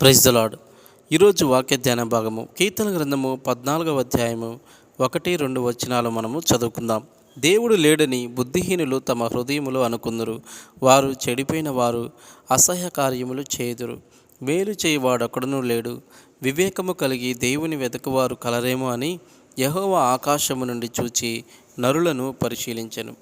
Praise the lord ఈరోజు వాక్య ధ్యాన భాగము కీర్తన గ్రంథము పద్నాలుగవ అధ్యాయము ఒకటి రెండు వచనాలు మనము చదువుకుందాం. దేవుడు లేడని బుద్ధిహీనులు తమ హృదయములో అనుకుందరు వారు చెడిపోయిన వారు అసహ్య కార్యములు చేయుదురు మేలు చేయువాడొక్కడునూ లేడు. వివేకము కలిగి దేవుని వెతకవారు కలరేమో అని యహోవ ఆకాశము నుండి చూచి నరులను పరిశీలించెను.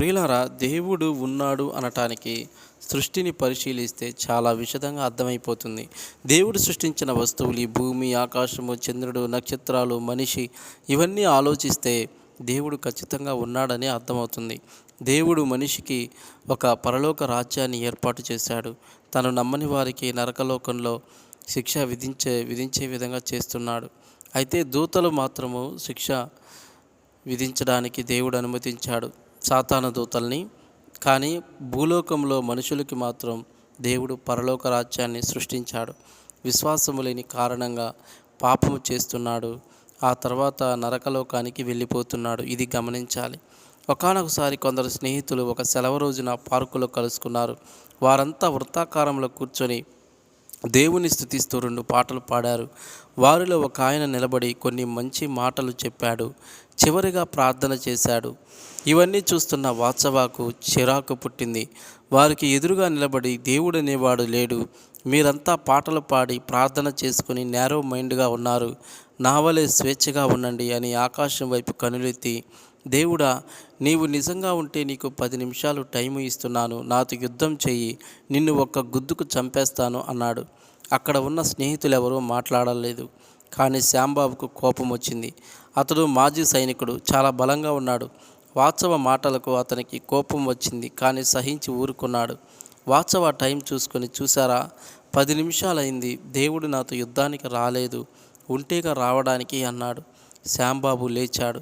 ప్రియులారా దేవుడు ఉన్నాడు అనటానికి సృష్టిని పరిశీలిస్తే చాలా విషదంగా అర్థమైపోతుంది. దేవుడు సృష్టించిన వస్తువులు భూమి ఆకాశము చంద్రుడు నక్షత్రాలు మనిషి ఇవన్నీ ఆలోచిస్తే దేవుడు ఖచ్చితంగా ఉన్నాడని అర్థమవుతుంది. దేవుడు మనిషికి ఒక పరలోక రాజ్యాన్ని ఏర్పాటు చేశాడు. తను నమ్మని వారికి నరకలోకంలో శిక్ష విధించే విధించే విధంగా చేస్తున్నాడు. అయితే దూతలు మాత్రము శిక్ష విధించడానికి దేవుడు అనుమతించాడు. సాతాన దూతల్ని. కానీ భూలోకంలో మనుషులకి మాత్రం దేవుడు పరలోక రాజ్యాన్ని సృష్టించాడు. విశ్వాసము లేని కారణంగా పాపము చేస్తున్నాడు. ఆ తర్వాత నరకలోకానికి వెళ్ళిపోతున్నాడు. ఇది గమనించాలి. ఒకనొకసారి కొందరు స్నేహితులు ఒక సెలవు రోజున పార్కులో కలుసుకున్నారు. వారంతా వృత్తాకారంలో కూర్చొని దేవుని స్థుతిస్తూ రెండు పాటలు పాడారు. వారిలో ఒక ఆయన నిలబడి కొన్ని మంచి మాటలు చెప్పాడు. చివరిగా ప్రార్థన చేశాడు. ఇవన్నీ చూస్తున్న వాత్సవాకు చిరాకు పుట్టింది. వారికి ఎదురుగా నిలబడి దేవుడనేవాడు లేడు. మీరంతా పాటలు పాడి ప్రార్థన చేసుకుని నేరో మైండ్గా ఉన్నారు. నా వలె స్వేచ్ఛగా ఉండండి అని ఆకాశం వైపు కనులెత్తి దేవుడా నీవు నిజంగా ఉంటే నీకు పది నిమిషాలు టైం ఇస్తున్నాను. నాతో యుద్ధం చెయ్యి. నిన్ను ఒక్క గుద్దుకు చంపేస్తాను అన్నాడు. అక్కడ ఉన్న స్నేహితులు ఎవరూ మాట్లాడలేదు. కానీ శ్యాంబాబుకు కోపం వచ్చింది. అతడు మాజీ సైనికుడు. చాలా బలంగా ఉన్నాడు. వాత్సవ మాటలకు అతనికి కోపం వచ్చింది. కానీ సహించి ఊరుకున్నాడు. వాత్సవ టైం చూసుకొని చూసారా? పది నిమిషాలైంది. దేవుడు నాతో యుద్ధానికి రాలేదు. ఉంటేగా రావడానికి అన్నాడు. శ్యాంబాబు లేచాడు.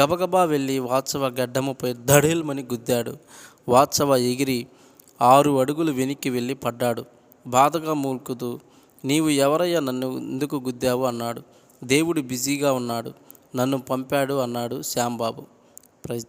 గబగబా వెళ్ళి వాత్సవ గడ్డముపై దడేల్మని గుద్దాడు. వాత్సవ ఎగిరి ఆరు అడుగులు వెనక్కి వెళ్ళి పడ్డాడు. బాధగా మూల్కుతూ నీవు ఎవరయ్యా నన్ను ఎందుకు గుద్దావు? అన్నాడు. దేవుడు బిజీగా ఉన్నాడు. నన్ను పంపాడు అన్నాడు శ్యాంబాబు. ప్రైజ్